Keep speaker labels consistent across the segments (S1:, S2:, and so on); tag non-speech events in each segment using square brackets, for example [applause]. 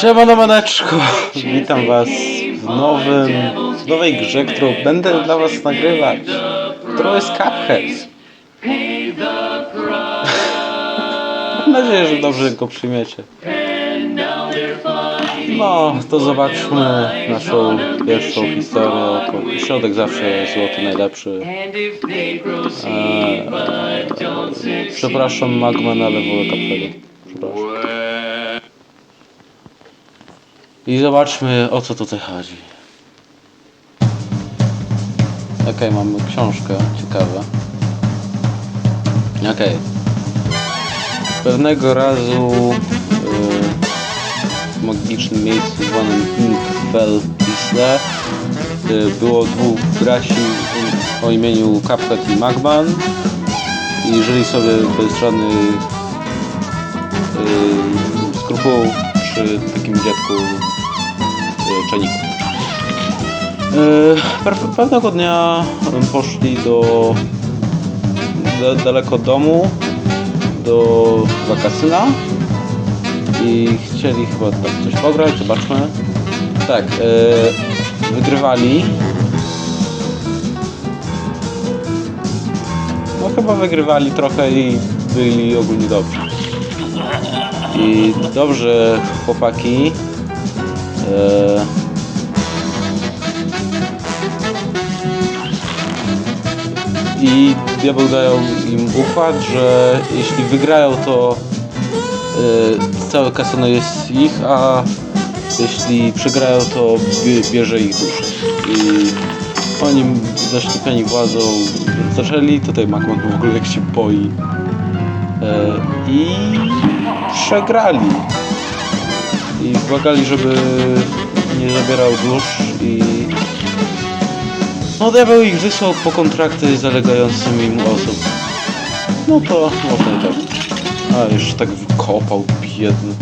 S1: Siemano maneczko, witam was w nowym, w nowej grze, którą będę dla was nagrywać, którą jest Cuphead. Mam nadzieję, że dobrze go przyjmiecie. No, to zobaczmy naszą pierwszą historię. Środek zawsze złoty najlepszy. Eee, przepraszam Magman, ale wolę Cupheada. Przepraszam. I zobaczmy o co tutaj chodzi. Okej, mamy książkę, ciekawe. Okej. Pewnego razu y, w magicznym miejscu zwanym Inkfell Isle y, było dwóch braci o imieniu Cuphead i Magman i żyli sobie bez żadnych y, skrupułów przy takim dziadku pe- Pewnego dnia poszli do, daleko domu, do wakasyna i chcieli chyba tam coś pograć, zobaczmy. Tak, y, wygrywali. No chyba wygrywali trochę i byli ogólnie dobrzy. I dobrze, chłopaki. I diabeł dają im układ, że jeśli wygrają, to e, całe kasyno jest ich, a jeśli przegrają, to bie- bierze ich duszę. I oni zaślepieni władzą zaczęli, tutaj Macman w ogóle jak się boi. E, I przegrali. I błagali, żeby nie zabierał dusz i... No diabeł ich wysłał po kontrakty zalegającym im osób. No to można i tak. A, jeszcze tak wykopał, biedny.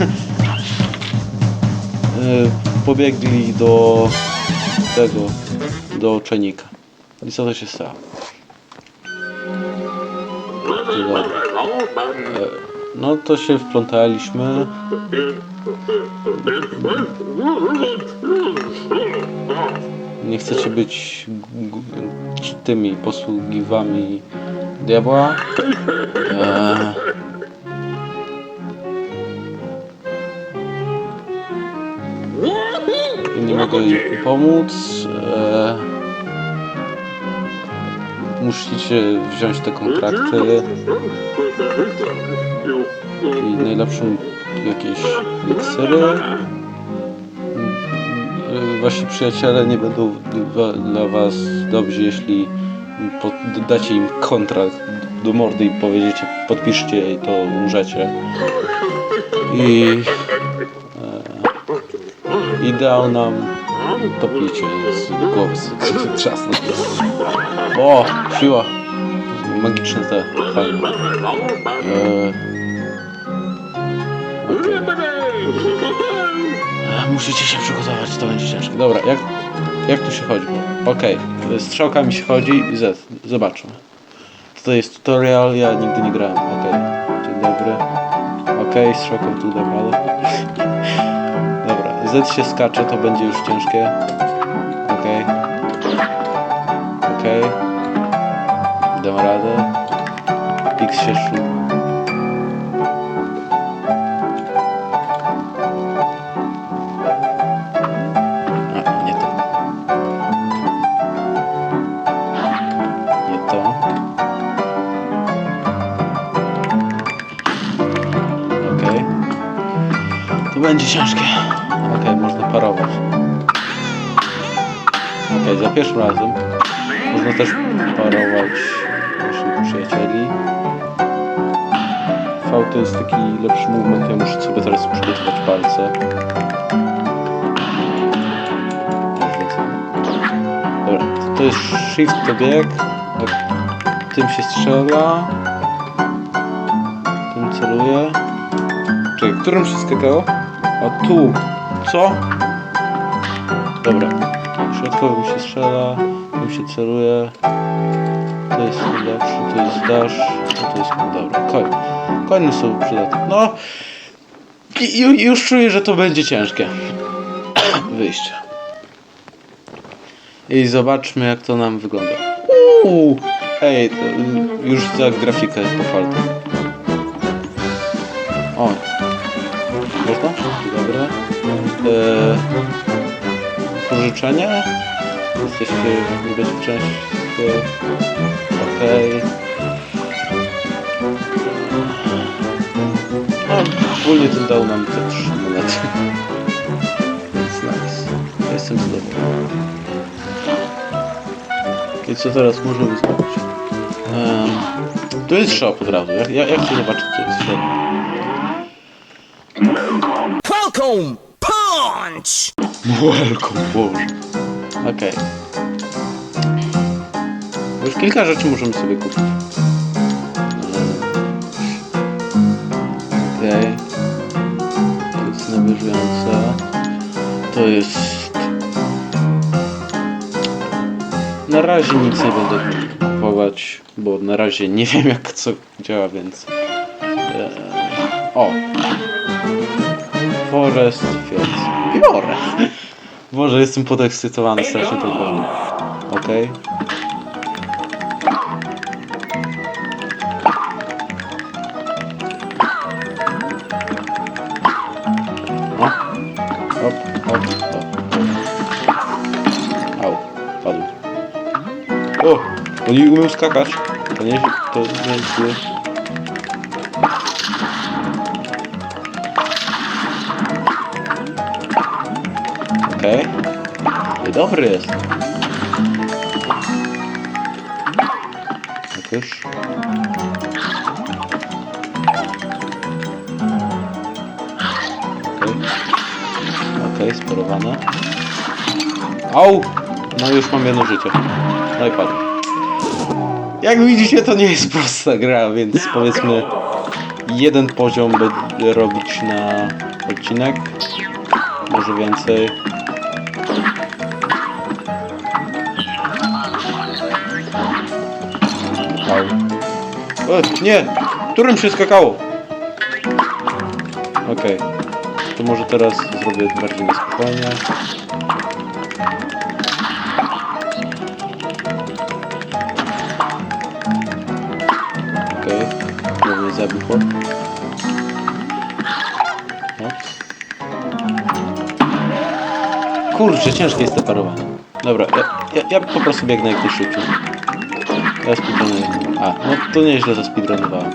S1: E, Pobiegli do tego, do czajnika. I co to się stało? E, No to się wplątaliśmy. Nie chcecie być tymi posługiwami diabła. E, nie mogę pomóc. E, musicie wziąć te kontrakty i najlepszą jakieś miksery. Wasi przyjaciele nie będą dla was dobrzy, jeśli dacie im kontrakt do mordy i powiedziecie podpiszcie i to umrzecie. I e, i dał nam to picie z głowy z [laughs] trzasnął. O, siła. Magiczne te fajne. E, okej. Musicie się przygotować, to będzie ciężkie. Dobra, jak, jak tu się chodzi? Okej, okay. strzałkami się chodzi i Z. Zobaczmy. To jest tutorial, ja nigdy nie grałem. Okej, dzień dobry. Okej, strzałką tu dam radę. Dobra, Z się skacze, to będzie już ciężkie. Okej. Okej. Dam radę. X się szu. Będzie ciężkie. Okej, można parować. Okej, za pierwszym razem można też parować naszych przyjacieli. V to jest taki lepszy movement, ja muszę sobie teraz przygotować palce. Dobra, to jest shift to bieg. Jak tym się strzela. Tym celuje. Czekaj, którym się skakało? Tu. Co? Dobra. Środkowym się strzela, tym się celuje. To jest lepszy, to jest dash, a to jest... Dobra, koń. Konie są przydatne. No, I, ju- już czuję, że to będzie ciężkie. [coughs] Wyjście. I zobaczmy, jak to nam wygląda. Uuu, ej, już za grafikę pochwalę. O. Można? Dobra. E, pożyczenie? Jesteście bezpieczeństwie. Okej. No, ogólnie ten dał nam te trzy monety. Więc nice. Jestem zadowolony. I co teraz możemy zrobić? Um, tu jest shop od razu. Ja, chcę zobaczyć, co jest shop.
S2: Welcome Punch!
S1: Welcome, Boże. Okej. Już kilka rzeczy możemy sobie kupić. Okej. To jest nawyżujące. To jest... Na razie nic nie będę kupować, bo na razie nie wiem jak co działa, więc... Eee, o! Forest Fields. Biorę! Boże, jestem podekscytowany strasznie tą grą. Okej. O. Oni umieją skakać. To nie, to nie jest Dobry jest. Jakoś. Okej. Okej, sparowane. Au! No już mam jedno życie. No i padł. Jak widzicie, to nie jest prosta gra, więc powiedzmy jeden poziom będę robić na odcinek. Może więcej. O, nie! Którym się skakało? Okej. To może teraz zrobię bardziej na spokojnie. Okej. Okay. mnie zabił. Kurczę, ciężkie jest to parowanie. Dobra, ja, ja, ja po prostu biegnę jak najszybciej. Ja speedrunuję. A, no to nieźle zaspeedrunowałem.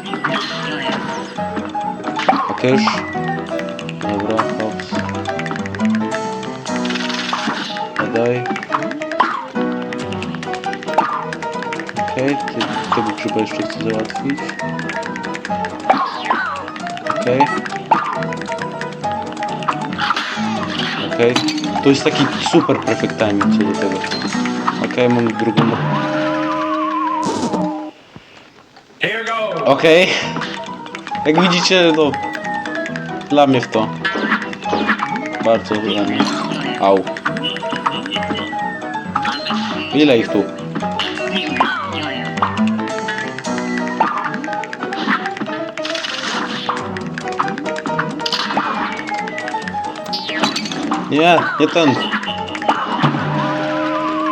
S1: Ok już. Dobra, hops. Daj. Okej, okay, tego grzyba jeszcze chcę załatwić. Okej. Okej. To jest taki super perfect timing co do tego. Okej, mam drugą... Okej. Jak widzicie, no... Dla mnie w to. Bardzo dla mnie. Au. Ile ich tu? Nie, nie ten.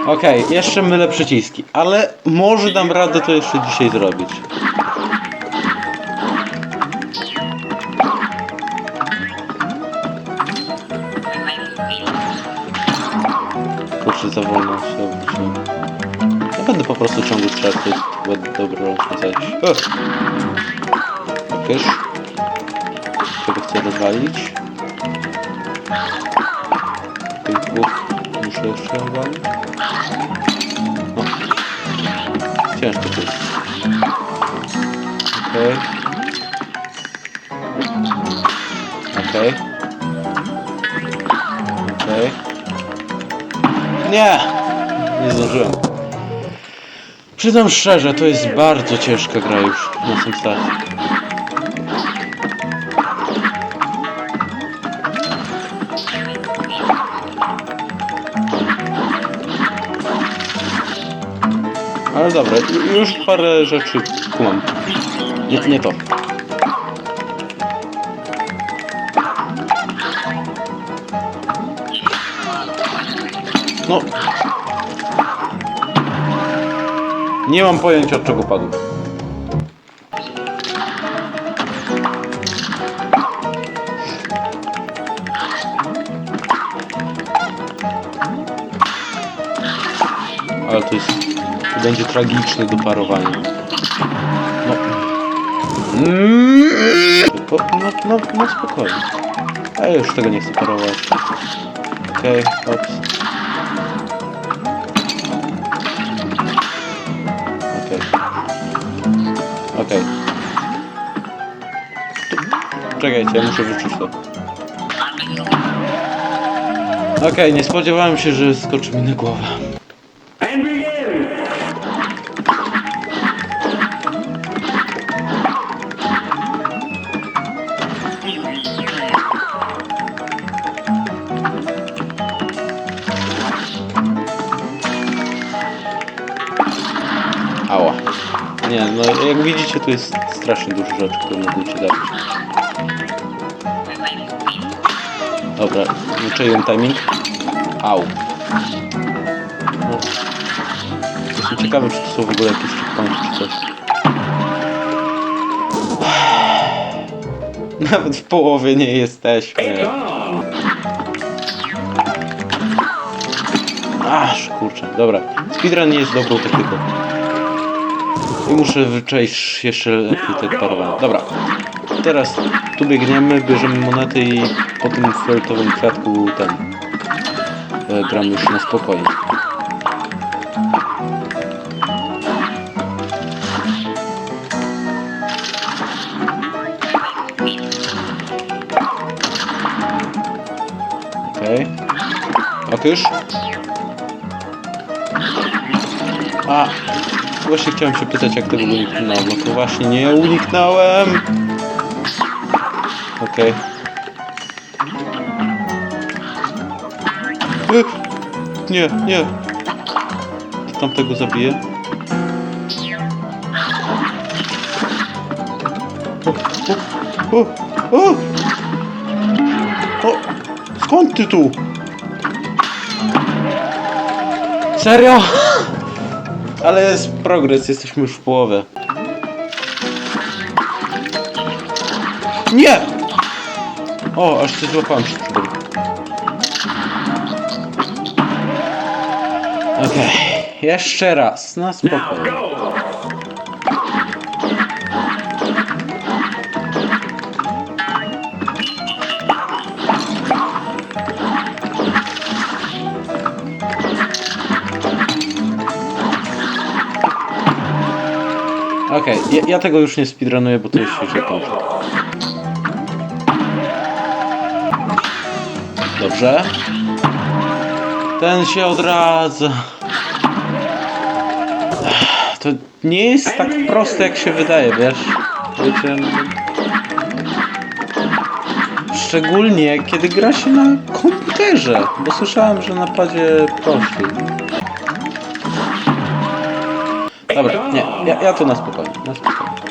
S1: Okej, jeszcze mylę przyciski, ale może dam radę to jeszcze dzisiaj zrobić. Kurczę, za wolno się obróciłem. Ja będę po prostu jest chyba dobre rozwiązanie. O! Jakieś? Czego chcę rozwalić? Tych dwóch muszę jeszcze rozwalić? No. Ciężko to jest. Okej. Okej. Okej. Nie! Nie zdążyłem. Przyznam szczerze, to jest bardzo ciężka gra już na tym starcie. Ale dobra, ju- już parę rzeczy kumam. Nie, nie to. No. Nie mam pojęcia od czego padł. Ale to jest... To będzie tragiczne do parowania. No. No, no, no spokojnie. A ja już tego nie chcę parować. Okej, okay, ops. Czekajcie, ja muszę wyczuć to. Okej, nie spodziewałem się, że skoczy mi na głowę. Ała. Nie, no jak widzicie, tu jest strasznie dużo rzeczy, które mogą cię zabić. Dobra, wyczaiłem timing. Au. No. Jestem ciekawy, czy to są w ogóle jakieś checkpointy, czy coś. [sighs] Nawet w połowie nie jesteśmy. Aż kurczę, dobra. Speedrun nie jest dobrą taktyką. I muszę wyczaić jeszcze lepiej te parowanie. Dobra. Teraz tu biegniemy, bierzemy monety i po tym fioletowym kwiatku ten e, gramy już na spokojnie. Okej. Okay. Otóż. A, właśnie chciałem się pytać, jak tego uniknąłem. No to właśnie nie uniknąłem. Okej. Okay. Nie, nie. Tamtego zabiję. O, o, o, o! O! Skąd ty tu? Serio? Ale jest progres, jesteśmy już w połowie. Nie! O, aż się złapałem przed chwilą. Okej, jeszcze raz, na spokojnie. Okej, ja, ja tego już nie speedrunuję, bo to już się kończy. Dobrze. Ten się odradza. To nie jest tak proste, jak się wydaje, wiesz? No- Szczególnie, kiedy gra się na komputerze, bo słyszałem, że na padzie prościej. Dobra, nie, ja, ja to na spokojnie, na spokojnie.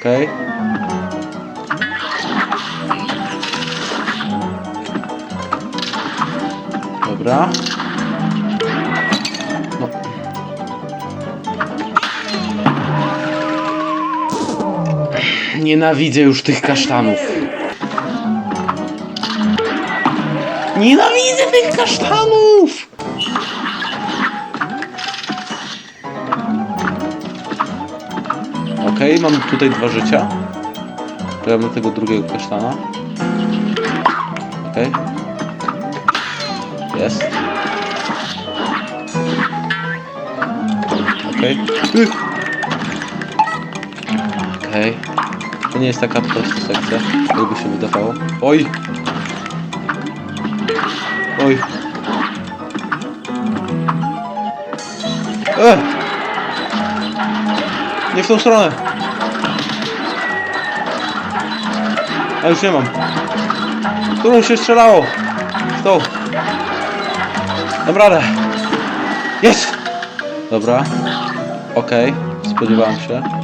S1: Okej. Dobra. No. Nienawidzę już tych kasztanów. Nienawidzę tych kasztanów! Okej, mam tutaj dwa życia. Czekamy tego drugiego kasztana. Okej. Jest. Okej. Y! Okej. To nie jest taka prosta sekcja, jakby się wydawało. Oj! Oj! E! Nie w tą stronę! A już nie mam. W którą się strzelało? W tą. Dam radę. Jest! Dobra. Okej, spodziewałem się.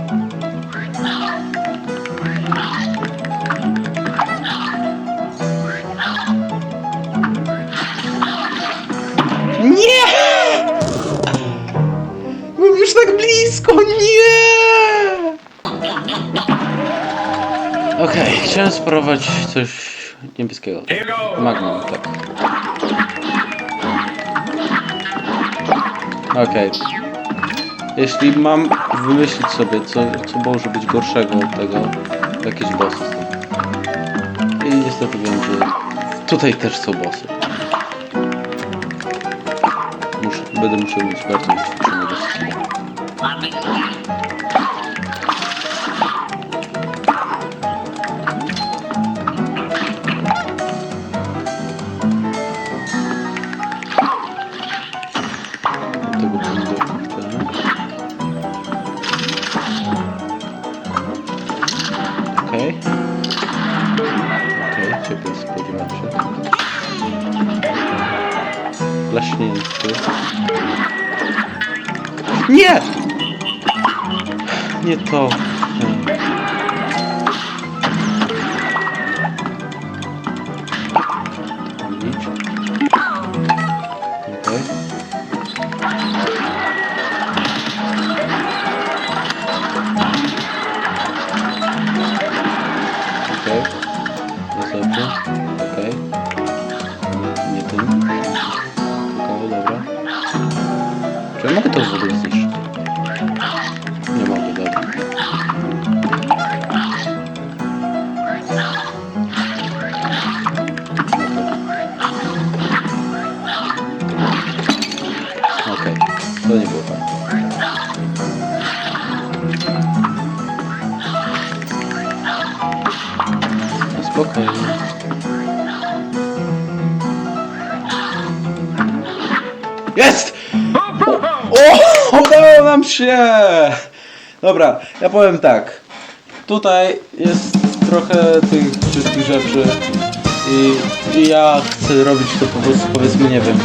S1: Blisko, nie! Okej, chciałem spróbować coś niebieskiego. Magnum, tak. Okej. Jeśli mam wymyślić sobie, co, co może być gorszego od tego, bossy są. I niestety wiem, że tutaj też są bossy. Muszę, będę musiał mieć bardzo To nie było fajne. No Spokojnie. Jest! O, udało nam się! Dobra, ja powiem tak. Tutaj jest trochę tych wszystkich rzeczy i, i ja chcę robić to po prostu, powiedzmy, nie wiem.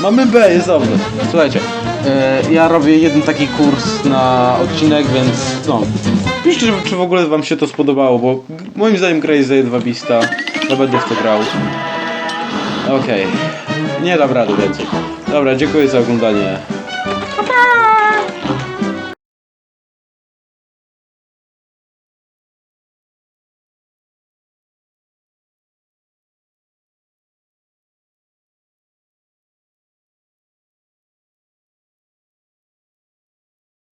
S1: Mamy B, jest dobrze. Słuchajcie, e, ja robię jeden taki kurs na odcinek, więc no. Piszcie, czy, w ogóle wam się to spodobało, bo moim zdaniem gra jest zajebista. Ja będę w to grał. Okej. Nie dam rady więcej. Dobra, dziękuję za oglądanie.